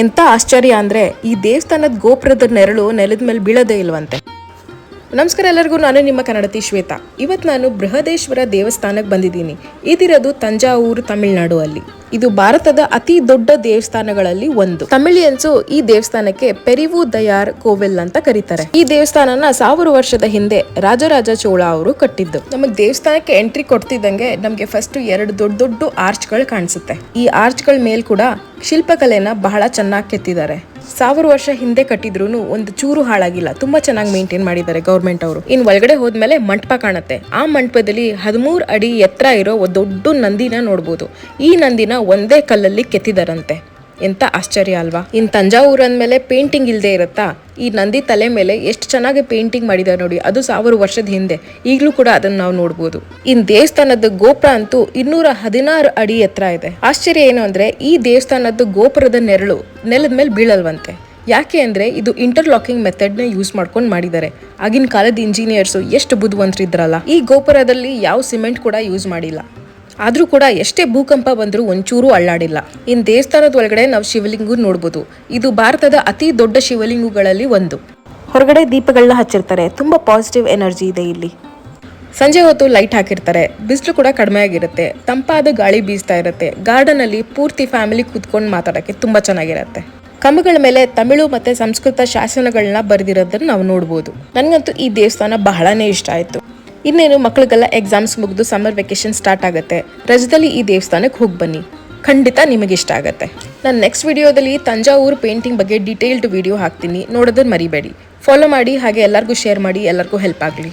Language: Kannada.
ಎಂತ ಆಶ್ಚರ್ಯ ಅಂದ್ರೆ ಈ ದೇವಸ್ಥಾನದ ಗೋಪುರದ ನೆರಳು ನೆಲದ ಮೇಲೆ ಬೀಳೋದೇ ಇಲ್ವಂತೆ. ನಮಸ್ಕಾರ ಎಲ್ಲರಿಗೂ, ನಾನು ನಿಮ್ಮ ಕನ್ನಡತಿ ಶ್ವೇತಾ. ಇವತ್ತು ನಾನು ಬೃಹದೇಶ್ವರ ದೇವಸ್ಥಾನಕ್ಕೆ ಬಂದಿದ್ದೀನಿ. ಇದಿರೋದು ತಂಜಾವೂರು ತಮಿಳುನಾಡು ಅಲ್ಲಿ. ಇದು ಭಾರತದ ಅತಿ ದೊಡ್ಡ ದೇವಸ್ಥಾನಗಳಲ್ಲಿ ಒಂದು. ತಮಿಳಿಯನ್ಸು ಈ ದೇವಸ್ಥಾನಕ್ಕೆ ಪೆರಿವು ದಯಾರ್ ಕೋವಿಲ್ ಅಂತ ಕರೀತಾರೆ. ಈ ದೇವಸ್ಥಾನನ ಸಾವಿರ ವರ್ಷದ ಹಿಂದೆ ರಾಜರಾಜ ಚೋಳ ಅವರು ಕಟ್ಟಿದ್ದು. ನಮಗೆ ದೇವಸ್ಥಾನಕ್ಕೆ ಎಂಟ್ರಿ ಕೊಡ್ತಿದ್ದಂಗೆ ನಮಗೆ ಫಸ್ಟ್ ಎರಡು ದೊಡ್ಡ ದೊಡ್ಡ ಆರ್ಚ್ಗಳು ಕಾಣಿಸುತ್ತೆ. ಈ ಆರ್ಚ್ಗಳ ಮೇಲ್ ಕೂಡ ಶಿಲ್ಪಕಲೆನ ಬಹಳ ಚೆನ್ನಾಗಿ ಕೆತ್ತಿದ್ದಾರೆ. ಸಾವಿರ ವರ್ಷ ಹಿಂದೆ ಕಟ್ಟಿದ್ರು ಒಂದು ಚೂರು ಹಾಳಾಗಿಲ್ಲ. ತುಂಬಾ ಚೆನ್ನಾಗಿ ಮೇಂಟೈನ್ ಮಾಡಿದ್ದಾರೆ ಗೌರ್ಮೆಂಟ್ ಅವರು. ಇನ್ ಒಳಗಡೆ ಹೋದ್ಮೇಲೆ ಮಂಟಪ ಕಾಣುತ್ತೆ. ಆ ಮಂಟಪದಲ್ಲಿ ಹದಿಮೂರು ಅಡಿ ಎತ್ತರ ಇರೋ ದೊಡ್ಡ ನಂದಿನ ನೋಡಬಹುದು ಈ ನಂದಿನ ಒಂದೇ ಕಲ್ಲಲ್ಲಿ ಕೆತ್ತಿದಾರಂತೆ. ಎಂತ ಆಶ್ಚರ್ಯ ಅಲ್ವಾ? ಇನ್ ತಂಜಾವೂರ್ ಅಂದ್ಮೇಲೆ ಪೇಂಟಿಂಗ್ ಇಲ್ಲದೆ ಇರುತ್ತಾ? ಈ ನಂದಿ ತಲೆ ಮೇಲೆ ಎಷ್ಟು ಚೆನ್ನಾಗಿ ಪೇಂಟಿಂಗ್ ಮಾಡಿದ್ದಾರೆ ನೋಡಿ, ಅದು ಸಾವಿರ ವರ್ಷದ ಹಿಂದೆ. ಈಗಲೂ ಕೂಡ ಅದನ್ನ ನಾವು ನೋಡ್ಬೋದು. ಇನ್ ದೇವಸ್ಥಾನದ ಗೋಪುರ ಅಂತೂ ಇನ್ನೂರ ಹದಿನಾರು ಅಡಿ ಎತ್ತರ ಇದೆ. ಆಶ್ಚರ್ಯ ಏನು ಅಂದ್ರೆ, ಈ ದೇವಸ್ಥಾನದ ಗೋಪುರದ ನೆರಳು ನೆಲದ ಮೇಲೆ ಬೀಳಲ್ವಂತೆ. ಯಾಕೆ ಅಂದ್ರೆ, ಇದು ಇಂಟರ್ಲಾಕಿಂಗ್ ಮೆಥಡ್ನ ಯೂಸ್ ಮಾಡ್ಕೊಂಡು ಮಾಡಿದ್ದಾರೆ. ಆಗಿನ ಕಾಲದ ಇಂಜಿನಿಯರ್ಸ್ ಎಷ್ಟು ಬುದ್ಧಿವಂತರಿದ್ರಲ್ಲ. ಈ ಗೋಪುರದಲ್ಲಿ ಯಾವ ಸಿಮೆಂಟ್ ಕೂಡ ಯೂಸ್ ಮಾಡಿಲ್ಲ. ಆದ್ರೂ ಕೂಡ ಎಷ್ಟೇ ಭೂಕಂಪ ಬಂದರೂ ಒಂಚೂರು ಅಳ್ಳಾಡಿಲ್ಲ. ಇನ್ ದೇವಸ್ಥಾನದ ಒಳಗಡೆ ನಾವು ಶಿವಲಿಂಗು ನೋಡ್ಬೋದು. ಇದು ಭಾರತದ ಅತಿ ದೊಡ್ಡ ಶಿವಲಿಂಗುಗಳಲ್ಲಿ ಒಂದು. ಹೊರಗಡೆ ದೀಪಗಳನ್ನ ಹಚ್ಚಿರ್ತಾರೆ. ತುಂಬಾ ಪಾಸಿಟಿವ್ ಎನರ್ಜಿ ಇದೆ ಇಲ್ಲಿ. ಸಂಜೆ ಹೊತ್ತು ಲೈಟ್ ಹಾಕಿರ್ತಾರೆ. ಬಿಸಿಲು ಕೂಡ ಕಡಿಮೆ ಆಗಿರುತ್ತೆ. ತಂಪಾದ ಗಾಳಿ ಬೀಸ್ತಾ ಇರುತ್ತೆ. ಗಾರ್ಡನಲ್ಲಿ ಪೂರ್ತಿ ಫ್ಯಾಮಿಲಿ ಕೂತ್ಕೊಂಡು ಮಾತಾಡಕ್ಕೆ ತುಂಬಾ ಚೆನ್ನಾಗಿರುತ್ತೆ. ಕಂಬಗಳ ಮೇಲೆ ತಮಿಳು ಮತ್ತೆ ಸಂಸ್ಕೃತ ಶಾಸನಗಳನ್ನ ಬರೆದಿರೋದನ್ನ ನಾವು ನೋಡ್ಬೋದು. ನನಗಂತೂ ಈ ದೇವಸ್ಥಾನ ಬಹಳನೇ ಇಷ್ಟ ಆಯ್ತು. ಇನ್ನೇನು ಮಕ್ಕಳಿಗೆಲ್ಲ ಎಕ್ಸಾಮ್ಸ್ ಮುಗಿದು ಸಮ್ಮರ್ ವೆಕೇಶನ್ ಸ್ಟಾರ್ಟ್ ಆಗುತ್ತೆ. ರಜದಲ್ಲಿ ಈ ದೇವಸ್ಥಾನಕ್ಕೆ ಹೋಗಿ ಬನ್ನಿ. ಖಂಡಿತ ನಿಮಗೆ ಇಷ್ಟ ಆಗುತ್ತೆ. ನಾನು ನೆಕ್ಸ್ಟ್ ವಿಡಿಯೋದಲ್ಲಿ ತಂಜಾವೂರು ಪೇಂಟಿಂಗ್ ಬಗ್ಗೆ ಡೀಟೇಲ್ಡ್ ವಿಡಿಯೋ ಹಾಕ್ತೀನಿ. ನೋಡೋದನ್ನು ಮರಿಬೇಡಿ. ಫಾಲೋ ಮಾಡಿ, ಹಾಗೆ ಎಲ್ಲರಿಗೂ ಶೇರ್ ಮಾಡಿ, ಎಲ್ಲರಿಗೂ ಹೆಲ್ಪ್ ಆಗಲಿ.